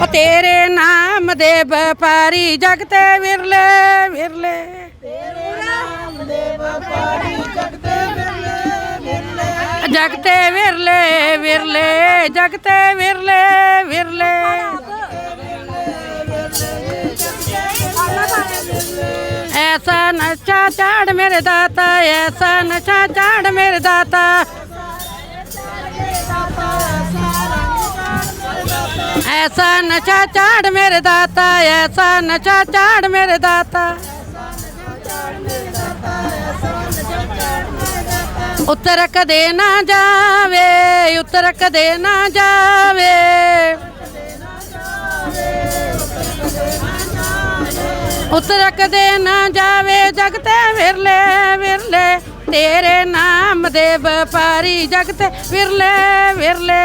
ਉਹ ਤੇਰੇ ਨਾਮ ਦੇ ਵਪਾਰੀ ਜਗ ਤੇ ਵਿਰਲੇ ਵਿਰਲੇ। ਜਗ ਤੇ ਵਿਰਲੇ ਵਿਰਲੇ, ਜਗ ਤੇ ਵਿਰਲੇ ਵਿਰਲੇ। ਐਸਾ ਨਸ਼ਾ ਚਾੜ ਮੇਰੇ ਦਾਤਾ, ਐਸਾ ਨਸ਼ਾ ਚਾੜ ਮੇਰੇ ਦਾਤਾ। ਐਸਾ ਨਸ਼ਾ ਚਾੜ ਮੇਰੇ ਦਾਤਾ, ਐਸਾ ਨਸ਼ਾ ਚਾੜ ਮੇਰੇ ਦਾਤਾ। ਉਤਰ ਕਦੇ ਨਾ ਜਾਵੇ, ਉੱਤਰ ਕਦੇ ਨਾ ਜਾਵੇ। ਉਤਰ ਕਦੇ ਨਾ ਜਾਵੇ, ਜਗ ਤੇ ਵਿਰਲੇ ਵਿਰਲੇ। ਤੇਰੇ ਨਾਮ ਦੇ ਵਪਾਰੀ ਜਗ ਤੇ ਵਿਰਲੇ ਵਿਰਲੇ।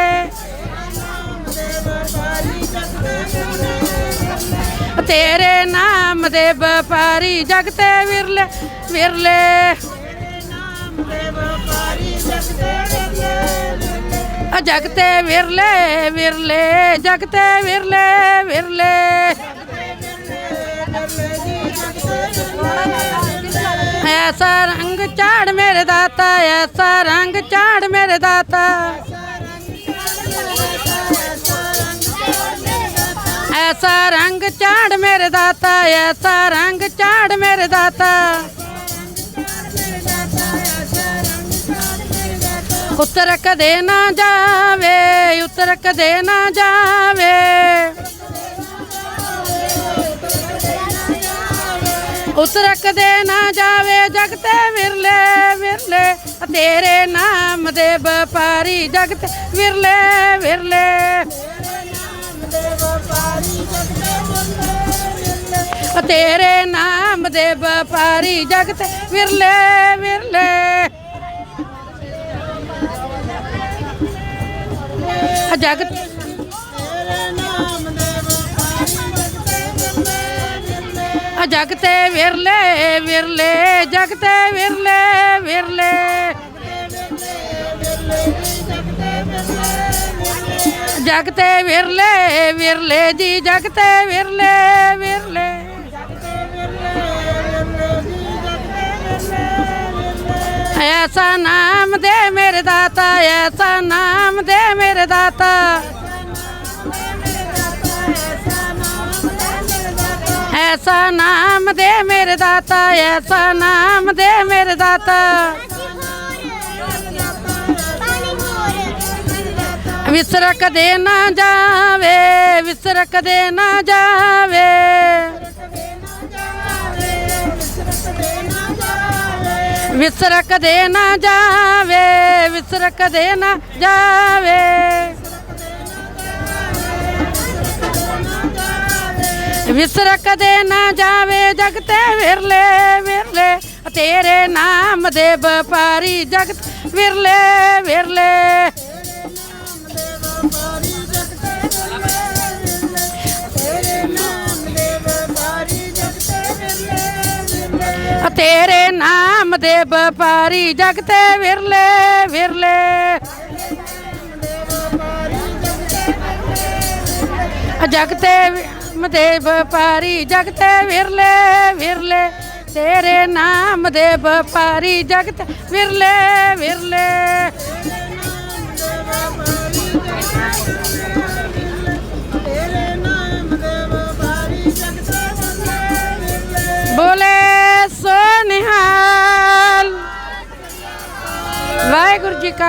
ਤੇਰੇ ਨਾਮ ਦੇ ਵਪਾਰੀ ਜਗ ਤੇ ਵਿਰਲੇ ਵਿਰਲੇ। ਆ ਜਗ ਤੇ ਵਿਰਲੇ ਵਿਰਲੇ, ਜਗ ਤੇ ਵਿਰਲੇ ਵਿਰਲੇ। ਐਸਾ ਰੰਗ ਝਾੜ ਮੇਰੇ ਦਾਤਾ, ਐਸਾ ਰੰਗ ਝਾੜ ਮੇਰੇ ਦਾਤਾ। ਐਸਾ ਰੰਗ ਝਾੜ ਮੇਰੇ ਦਾਤਾ, ਐਸਾ ਰੰਗ ਝਾੜ ਮੇਰੇ ਦਾਤਾ। ਉੱਤਰ ਕਦੇ ਨਾ ਜਾਵੇ, ਉਤਰ ਕਦੇ ਨਾ ਜਾਵੇ। ਉੱਤਰ ਕਦੇ ਨਾ ਜਾਵੇ ਜਗ ਤੇ ਵਿਰਲੇ ਵਿਰਲੇ ਤੇਰੇ ਨਾਮ ਦੇ ਵਪਾਰੀ ਜਗ ਤੇ ਵਿਰਲੇ। ਵਿਰਲੇ ਤੇਰੇ ਨਾਮ ਦੇ ਵਪਾਰੀ ਜਗ ਤੇ ਵਿਰਲੇ ਵਿਰਲੇ। ਆ ਜਗ ਆ ਜਗ ਤੇ ਵਿਰਲੇ ਵਿਰਲੇ ਜਗ ਵਿਰਲੇ ਵਿਰਲੇ। ਜਗ ਵਿਰਲੇ ਵਿਰਲੇ ਜੀ, ਜਗਤੇ ਵਿਰਲੇ ਵਿਰਲੇ। ਐਸਾ ਨਾਮ ਦੇ ਮੇਰੇ ਦਾਤਾ, ਐਸਾ ਨਾਮ ਦੇ ਮੇਰੇ ਦਾਤਾ। ਐਸਾ ਨਾਮ ਦੇ ਮੇਰੇ ਦਾਤਾ, ਐਸਾ ਨਾਮ ਦੇ ਮੇਰੇ ਦਾਤਾ। ਵਿਸਰ ਦੇ ਨਾ ਜਾਵੇ ਵਿਸਰ ਕਦੇ ਨਾ ਜਾਵੇ। ਵਿਸਰ ਕਦੇ ਨਾ ਜਾਵੇ, ਵਿਸਰ ਕਦੇ ਨਾ ਜਾਵੇ। ਵਿਸਰ ਕਦੇ ਨਾ ਜਾਵੇ, ਜਗ ਤੇ ਵਿਰਲੇ ਵਿਰਲੇ, ਤੇਰੇ ਨਾਮ ਦੇ ਵਪਾਰੀ ਜਗਤ ਵਿਰਲੇ ਵਿਰਲੇ। ਤੇਰੇ ਨਾਮ ਦੇ ਵਪਾਰੀ ਜਗ ਤੇ ਵਿਰਲੇ ਵਿਰਲੇ। ਜਗ ਤੇ ਨਾਮ ਦੇ ਵਪਾਰੀ ਜਗ ਤੇ ਵਿਰਲੇ ਵਿਰਲੇ। ਤੇਰੇ ਨਾਮ ਦੇ ਵਪਾਰੀ ਜਗ ਤੇ ਵਿਰਲੇ ਵਿਰਲੇ। Республика